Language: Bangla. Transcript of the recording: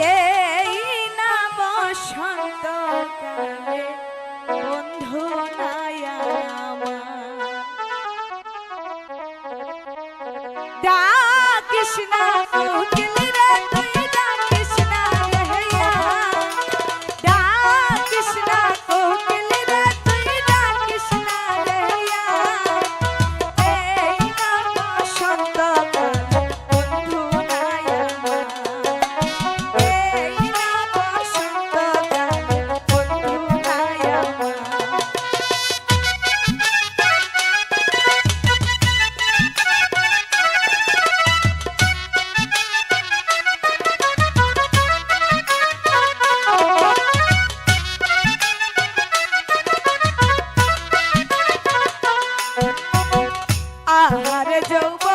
yeah. যৌব